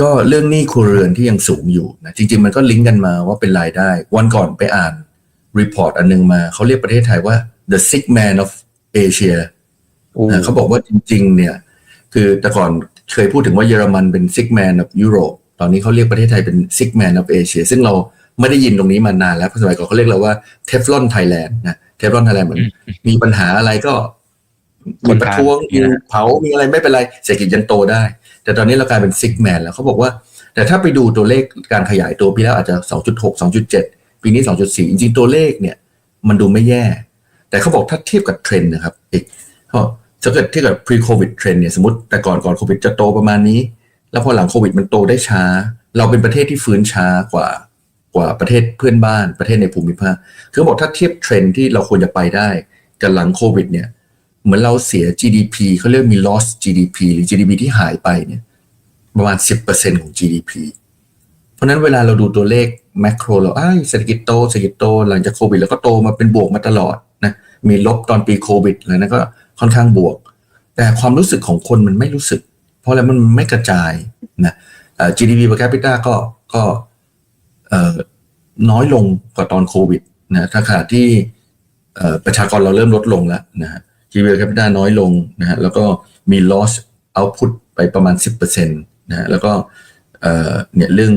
ก็เรื่องหนี้ครัวเรือนที่ยังสูงอยู่นะจริง ๆ มันก็ลิงก์กันมาว่าเป็นรายได้ วันก่อนไปอ่านรีพอร์ตอันนึงมา เขาเรียกประเทศไทยว่า the sick man of Asia นะเขาบอกว่าจริง ๆ เนี่ย คือแต่ก่อนเคยพูดถึงว่าเยอรมันเป็น sick man of Europe ตอนนี้เขาเรียกประเทศไทยเป็น sick man of Asia ซึ่งเราไม่ได้ยินตรงนี้มานานแล้วเพราะสมัยก่อนเขาเรียกเราว่า Teflon Thailand นะ Teflon Thailand เหมือนมีปัญหาอะไรก็มีประท้วงมีเผามีอะไรไม่เป็นไรเศรษฐกิจยังโตได้ แต่ตอนนี้เรากลายเป็น sick man แล้วเขาบอกว่า แต่ถ้าไปดูตัวเลขการขยายตัวปีแล้วอาจจะ 2.6 2.7 ปีนี้ 2.4 จริงๆ ตัวเลขเนี่ย มันดูไม่แย่ แต่เขาบอกถ้าเทียบกับเทรนด์นะครับอีกเพราะถ้าเกิดเทียบกับ pre covid trend เนี่ยสมมติแต่ก่อนก่อนโควิดจะโตประมาณนี้ แล้วพอหลังโควิดมันโตได้ช้า เราเป็นประเทศที่ฟื้นช้ากว่ากว่าประเทศเพื่อนบ้านประเทศในภูมิภาคคือบอกถ้าเทียบเทรนด์ที่เราควรจะไปได้กับหลังโควิดเนี่ย เหมือนเราเสีย GDP เขาเรียกมี loss GDP หรือ GDP ที่หายไปเนี่ยประมาณ 10%ของ GDP เพราะนั้นเวลาเราดูตัวเลขแมกโรเราอ้เศรษฐกิจโตเศรษฐกิจโตหลังจากโควิด แล้วก็โตมาเป็นบวกมาตลอดนะมีลบตอนปีโควิดอะไรนั้นก็ค่อนข้างบวก แต่ความรู้สึกของคนมันไม่รู้สึก เพราะอะไรมันไม่กระจายนะ GDP per capita ก็ก็น้อยลงกว่าตอนโควิดนะถ้าขณะที่ประชากรเราเริ่มลดลงแล้วนะฮะ GDP per capita น้อยลงนะฮะแล้วก็มี loss output ไปประมาณ 10%นะฮะแล้วก็เอ่อเนี่ยเรื่อง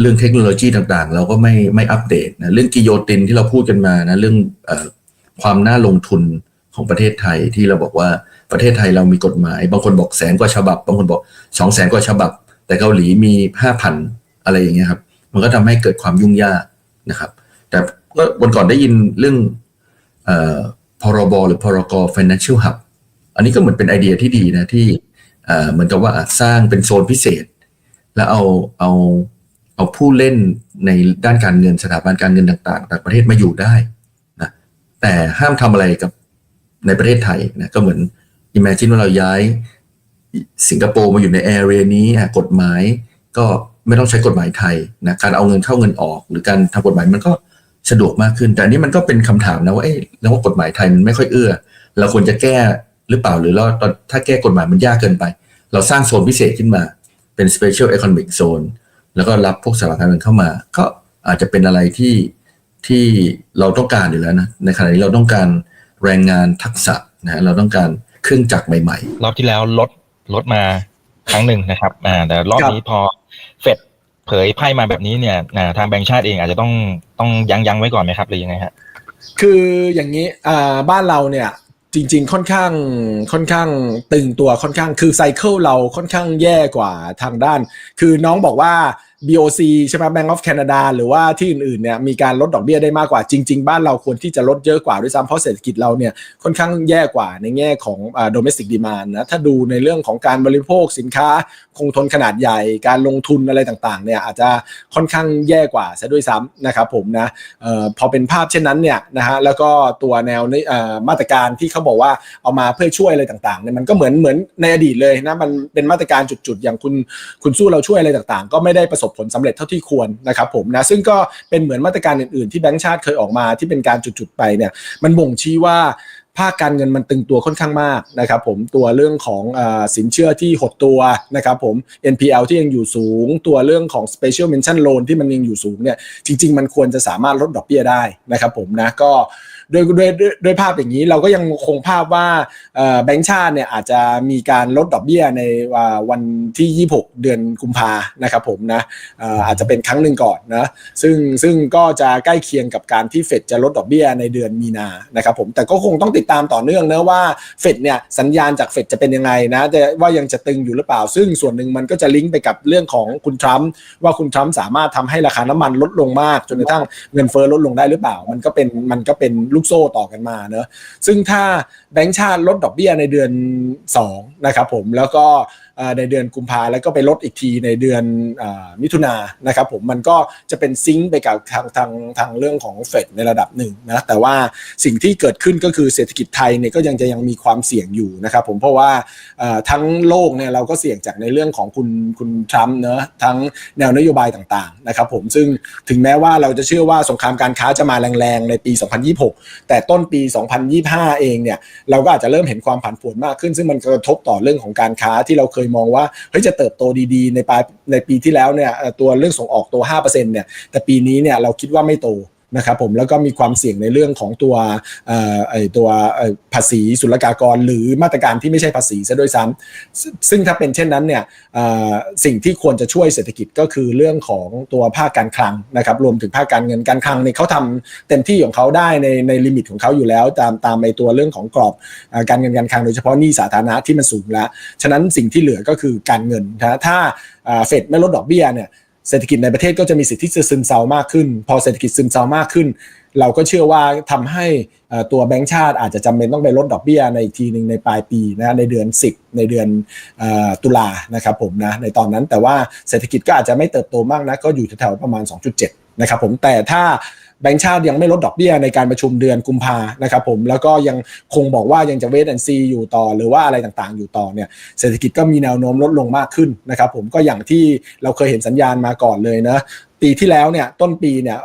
เรื่องเทคโนโลยีต่างๆ เราก็ไม่ไม่อัปเดตนะเรื่องกิโยตินที่เราพูดกันมานะเรื่องอความน่าลงทุนของประเทศไทยที่เราบอกว่าประเทศไทยเรามีกฎหมาย บางคนบอกแสนกว่าฉบับ บางคนบอกสองแสนกว่าฉบับ แต่เกาหลีมีห้าพันอะไรอย่างเงี้ยครับ มันก็ทำให้เกิดความยุ่งยากนะครับ แต่ก็วันก่อนได้ยินเรื่องอ รบหรือพรก financial hub อันนี้ก็เหมือนเป็นไอเดียที่ดีนะที่เหมือนกับว่าสร้างเป็นโซนพิเศษ แล้วเอาเอาเอาผู้เล่นในด้านการเงินสถาบันการเงินต่างๆ ต่างประเทศมาอยู่ได้นะแต่ห้ามทำอะไรกับในประเทศไทยนะก็เหมือน imagine ว่าเราย้ายสิงคโปร์มาอยู่ในแอเรียนี้กฎหมายก็ไม่ต้องใช้กฎหมายไทยนะการเอาเงินเข้าเงินออก หรือการทำกฎหมายมันก็ สะดวกมากขึ้น แต่อันนี้มันก็เป็นคำถามนะว่าเอ๊ะแล้วว่ากฎหมายไทยมันไม่ค่อยเอื้อ เราควรจะแก้หรือเปล่าหรือเราตอนถ้าแก้กฎหมายมันยากเกินไป เราสร้างโซนพิเศษขึ้นมาเป็น special economic zone แล้วก็รับพวกสถาบันการเงินเข้ามา ก็อาจจะเป็นอะไรที่ที่เราต้องการอยู่แล้วนะในขณะนี้เราต้องการแรงงานทักษะนะเราต้องการเครื่องจักรใหม่รอบที่แล้วลดลดมาครั้งหนึ่งนะครับอ่าแต่รอบนี้พอเฟด เผยไพ่มาแบบนี้เนี่ยทางแบงค์ชาติเองอาจจะต้องต้องยั้งยั้งไว้ก่อนไหมครับหรือยังไงฮะคืออย่างนี้บ้านเราเนี่ยจริง ๆ ค่อนข้างค่อนข้างตึงตัวค่อนข้างคือไซเคิลเราค่อนข้างแย่กว่าทางด้าน คือน้องบอกว่า BOC ใช่ไหม Bank of Canada หรือว่าที่อื่นๆเนี่ยมีการลดดอกเบี้ยได้มากกว่าจริง ๆ บ้านเราควรที่จะลดเยอะกว่าด้วยซ้ำเพราะเศรษฐกิจเราเนี่ยค่อนข้างแย่กว่าในแง่ของอ่า domestic demand นะถ้าดูในเรื่องของการบริโภคสินค้าคงทนขนาดใหญ่ การลงทุนอะไรต่างๆเนี่ยอาจจะค่อนข้างแย่กว่าซะด้วยซ้ำนะครับผมนะเอ่อพอเป็นภาพเช่นนั้นเนี่ยนะฮะแล้วก็ตัวแนวในเอ่อมาตรการที่เขาบอกว่าเอามาเพื่อช่วยอะไรต่างๆเนี่ยมันก็เหมือนเหมือนในอดีตเลยนะมันเป็นมาตรการจุดๆอย่างคุณคุณสู้เราช่วยอะไรต่างๆ ก็ไม่ได้ประสบผลสำเร็จเท่าที่ควรนะครับผมนะซึ่งก็เป็นเหมือนมาตรการอื่นๆ ที่แบงก์ชาติเคยออกมาที่เป็นการจุดๆไปเนี่ยมันบ่งชี้ว่าภาคการเงินมันตึงตัวค่อนข้างมากนะครับผมตัวเรื่องของอสินเชื่อที่หดตัวนะครับผม NPL ที่ยังอยู่สูง ตัวเรื่องของ Special Mention Loan ที่มันยังอยู่สูงเนี่ยจริง ๆ มันควรจะสามารถลดดอกเบี้ยได้นะครับผมนะก็ โดยโดยโดยโดยภาพอย่างนี้เราก็ยังคงภาพว่าแบงก์ชาติเนี่ยอาจจะมีการลดดอกเบี้ยในวันที่ 26 เดือนกุมภานะครับผมนะอาจจะเป็นครั้งหนึ่งก่อนนะซึ่งซึ่งก็จะใกล้เคียงกับการที่เฟดจะลดดอกเบี้ยในเดือนมีนานะครับผมแต่ก็คงต้องติดตามต่อเนื่องนะว่าเฟดเนี่ยสัญญาณจากเฟดจะเป็นยังไงนะจะว่ายังจะตึงอยู่หรือเปล่า ซึ่งส่วนหนึ่งมันก็จะลิงก์ไปกับเรื่องของคุณทรัมป์ว่าคุณทรัมป์สามารถทำให้ราคาน้ำมันลดลงมาก จนกระทั่งเงินเฟ้อลดลงได้หรือเปล่า มันก็เป็นมันก็เป็นลูกโซ่ต่อกันมาเนอะซึ่งถ้าแบงก์ชาติลดดอกเบี้ยในเดือน2นะครับผมแล้วก็ ในเดือนกุมภาแล้วก็ไปลดอีกทีในเดือนอมิถุนายนนะครับผมมันก็จะเป็นซิงค์ไปกับทางทางทางเรื่องของเฟดในระดับหนึ่งนะแต่ว่าสิ่งที่เกิดขึ้นก็คือเศรษฐกิจไทยเนี่ยก็ยังจะยังมีความเสี่ยงอยู่นะครับผมเพราะว่าทั้งโลกเนี่ยเราก็เสี่ยงจากในเรื่องของคุณคุณทรัมป์เนอะทั้งแนวนโยบายต่างๆนะครับผมซึ่งถึงแม้ว่าเราจะเชื่อว่าสงครามการค้าจะมาแรงๆในปี 2026 แต่ต้นปี 2025 เองเนี่ยเราก็อาจจะเริ่มเห็นความผันผวนมากขึ้น ซึ่งมันกระทบต่อเรื่องของการค้าที่เราเคยมองว่าเฮ้ยจะเติบโตดีๆ ในปลายในปีที่แล้วเนี่ยตัวเรื่องส่งออกโต5%เนี่ยแต่ปีนี้เนี่ยเราคิดว่าไม่โต นะครับผมแล้วก็มีความเสี่ยงในเรื่องของตัวเอ่อไอตัวภาษีศุลกากร หรือมาตรการที่ไม่ใช่ภาษีซะด้วยซ้ำซึ่งถ้าเป็นเช่นนั้นเนี่ยสิ่งที่ควรจะช่วยเศรษฐกิจก็คือเรื่องของตัวภาคการคลังนะครับรวมถึงภาคการเงินการคลังเนี่ยเขาทำเต็มที่ของเขาได้ในในลิมิตของเขาอยู่แล้ว ตามตามในตัวเรื่องของกรอบการเงินการคลังโดยเฉพาะหนี้สาธารณะที่มันสูงแล้ว ฉะนั้นสิ่งที่เหลือก็คือการเงินนะถ้าเฟดไม่ลดดอกเบี้ยเนี่ย เศรษฐกิจในประเทศก็จะมีสิทธิ์ที่จะซึมเซามากขึ้น พอเศรษฐกิจซึมเซามากขึ้น เราก็เชื่อว่าทำให้ตัวแบงก์ชาติอาจจะจำเป็นต้องไปลดดอกเบี้ยในอีกทีหนึ่งในปลายปีนะในเดือน 10 ในเดือนตุลานะครับผมนะในตอนนั้นแต่ว่าเศรษฐกิจก็อาจจะไม่เติบโตมากนะก็อยู่แถวๆประมาณ 2.7 นะครับผมแต่ถ้า แบงก์ชาติยังไม่ลดดอกเบี้ยในการประชุมเดือนกุมภานะครับผมแล้วก็ยังคงบอกว่ายังจะเวทแอนซีอยู่ต่อ หรือว่าอะไรต่างๆ อยู่ต่อเนี่ยเศรษฐกิจก็มีแนวโน้มลดลงมากขึ้นนะครับผมก็อย่างที่เราเคยเห็นสัญญาณมาก่อนเลยนะปีที่แล้วเนี่ยต้นปีเนี่ย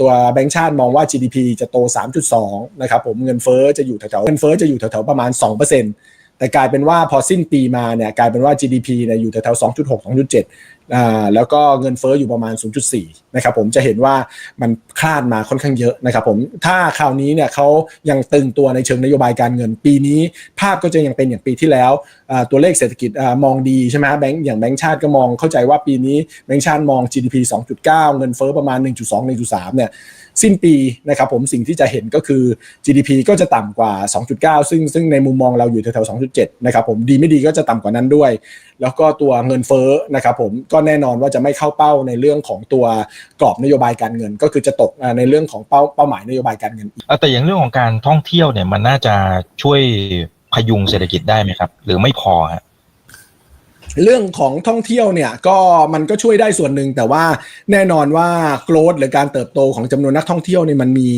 ตัวแบงก์ชาติมองว่า GDP จะโต 3.2 นะครับผมเงินเฟ้อจะอยู่แถวๆเงินเฟ้อจะอยู่แถวๆประมาณ 2%แต่กลายเป็นว่าพอสิ้นปีมาเนี่ยกลายเป็นว่า GDP เนี่ยอยู่แถวๆ2.6 2.7 แล้วก็เงินเฟ้ออยู่ประมาณ 0.4 นะครับผมจะเห็นว่ามันคลาดมาค่อนข้างเยอะนะครับผมถ้าคราวนี้เนี่ยเขายังตึงตัวในเชิงนโยบายการเงินปีนี้ ภาพก็จะยังเป็นอย่างปีที่แล้ว ตัวเลขเศรษฐกิจมองดีใช่ไหมฮะแบงก์อย่างแบงก์ชาติก็มองเข้าใจว่าปีนี้แบงก์ชาติมอง GDP 2.9 เงินเฟ้อประมาณ 1.2 1.3 เนี่ยสิ้นปีนะครับผมสิ่งที่จะเห็นก็คือ GDP ก็จะต่ำกว่า 2.9 ซึ่งซึ่งในมุมมองเราอยู่แถวๆ 2.7 นะครับผมดีไม่ดีก็จะต่ำกว่านั้นด้วย แล้วก็ตัวเงินเฟ้อนะครับผมก็แน่นอนว่าจะไม่เข้าเป้าในเรื่องของตัวกรอบนโยบายการเงิน ก็คือจะตกในเรื่องของเป้าเป้าหมายนโยบายการเงินแต่อย่างเรื่องของการท่องเที่ยวเนี่ยมันน่าจะช่วยพยุงเศรษฐกิจได้ไหมครับ หรือไม่พอฮะ เรื่องของท่องเที่ยวเนี่ยก็มันก็ช่วยได้ส่วนหนึ่งแต่ว่าแน่นอนว่าโกรธหรือการเติบโตของจำนวนนักท่องเที่ยวเนี่ยมันมี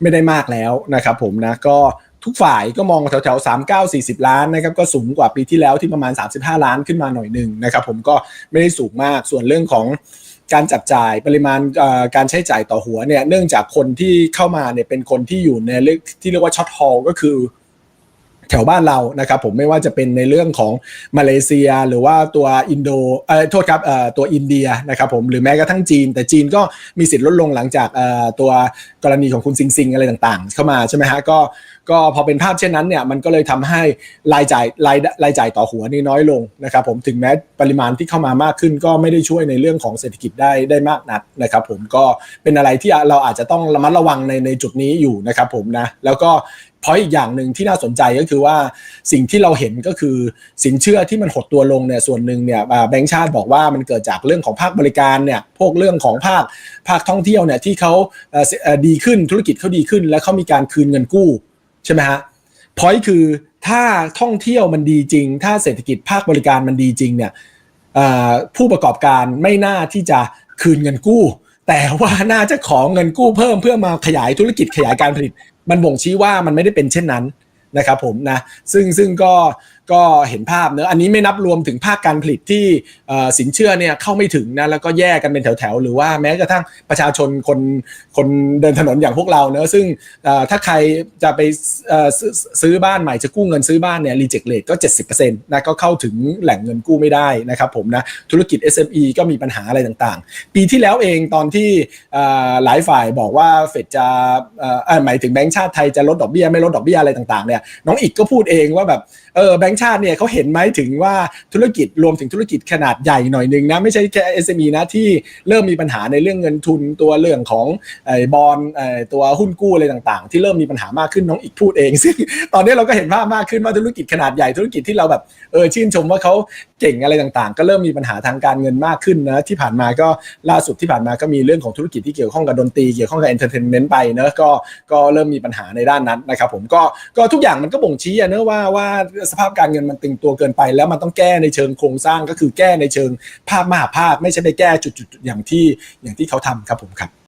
ไม่ได้มากแล้วนะครับผมนะก็ทุกฝ่ายก็มองแถวๆ3 9 40ล้านนะครับก็สูงกว่าปีที่แล้วที่ประมาณ 35 ล้านขึ้นมาหน่อยหนึ่งนะครับผมก็ไม่ได้สูงมากส่วนเรื่องของการจับจ่ายปริมาณการใช้จ่ายต่อหัวเนี่ยเนื่องจากคนที่เข้ามาเนี่ยเป็นคนที่อยู่ในเรื่องที่เรียกว่าช็อตฮอลก็คือ แถวบ้านเรานะครับผมไม่ว่าจะเป็นในเรื่องของมาเลเซีย หรือว่าตัวอินโดเอ่อโทษครับเอ่อตัวอินเดียนะครับผมหรือแม้กระทั่งจีน แต่จีนก็มีสิทธิ์ลดลงหลังจากเอ่อตัวกรณีของคุณซิงซิงอะไรต่างๆ เข้ามาใช่ไหมฮะก็ก็พอเป็นภาพเช่นนั้นเนี่ยมันก็เลยทำให้รายจ่ายรายรายจ่ายต่อหัวนี่น้อยลงนะครับผมถึงแม้ปริมาณที่เข้ามามากขึ้น ก็ไม่ได้ช่วยในเรื่องของเศรษฐกิจได้ได้มากนักนะครับผมก็เป็นอะไรที่เราอาจจะต้องระมัดระวังในในจุดนี้อยู่นะครับผมนะแล้วก็ พอยอีกอย่างหนึ่งที่น่าสนใจก็คือว่าสิ่งที่เราเห็นก็คือสินเชื่อที่มันหดตัวลงเนี่ยส่วนหนึ่งเนี่ยแบงก์ชาติบอกว่ามันเกิดจากเรื่องของภาคบริการเนี่ยพวกเรื่องของภาคภาคท่องเที่ยวเนี่ยที่เขาดีขึ้นธุรกิจเขาดีขึ้น แล้วเขามีการคืนเงินกู้ใช่ไหมฮะพอยคือถ้าท่องเที่ยวมันดีจริง ถ้าเศรษฐกิจภาคบริการมันดีจริงเนี่ยผู้ประกอบการไม่น่าที่จะคืนเงินกู้ แต่ว่าน่าจะขอเงินกู้เพิ่มเพื่อมาขยายธุรกิจขยายการผลิต มันบ่งชี้ว่ามันไม่ได้เป็นเช่นนั้น นะครับผมนะซึ่งซึ่งก็ก็เห็นภาพเนอะอันนี้ไม่นับรวมถึงภาคการผลิตที่สินเชื่อเนี่ยเข้าไม่ถึงนะแล้วก็แยกกันเป็นแถวๆ หรือว่าแม้กระทั่งประชาชนคนคนเดินถนนอย่างพวกเราเนอะซึ่งถ้าใครจะไปซื้อซื้อบ้านใหม่จะกู้เงินซื้อบ้านเนี่ยรีเจ็คเลทก็ 70%นะก็เข้าถึงแหล่งเงินกู้ไม่ได้นะครับผมนะธุรกิจ SME ก็มีปัญหาอะไรต่างๆ ปีที่แล้วเองตอนที่หลายฝ่ายบอกว่าเฟดจะอ่อเอ่อหมายถึงแบงก์ชาติไทยจะลดดอกเบี้ยไม่ลดดอกเบี้ยอะไรต่างๆเนี่ยน้องอีกก็พูดเองว่าแบบเออแบงก์ชาติเนี่ยเขาเห็นไหมถึงว่าธุรกิจรวมถึงธุรกิจขนาดใหญ่หน่อยหนึงนะไม่ใช่แค่ SME นะที่เริ่มมีปัญหาในเรื่องเงินทุนตัวเรื่องของไอ้บอลไอ้ตัวหุ้นกู้อะไรต่างๆ ที่เริ่มมีปัญหามากขึ้นน้องอีกพูดเองซึ่งตอนนี้เราก็เห็นภาพมากขึ้นว่าธุรกิจขนาดใหญ่ธุรกิจที่เราแบบเออชื่นชมว่าเขาเก่งอะไรต่างๆ ก็เริ่มมีปัญหาทางการเงินมากขึ้นนะที่ผ่านมาก็ล่าสุดที่ผ่านมาก็มีเรื่องของธุรกิจที่เกี่ยวข้องกับดนตรีเกี่ยวข้องกับเอนเตอร์เทนเมนต์ไปเนอะก็ก็เริ่มมีปัญหาในด้านนั้นนะครับผมก็ก็ทุกอย่างมันก็บ่งชี้อะเนอะว่าว่าสภาพการเงินมันตึงตัวเกินไป แล้วมันต้องแก้ในเชิงโครงสร้างก็คือแก้ในเชิงภาพมหาภาคไม่ใช่ไปแก้จุดๆอย่างที่อย่างที่เขาทำครับผมครับ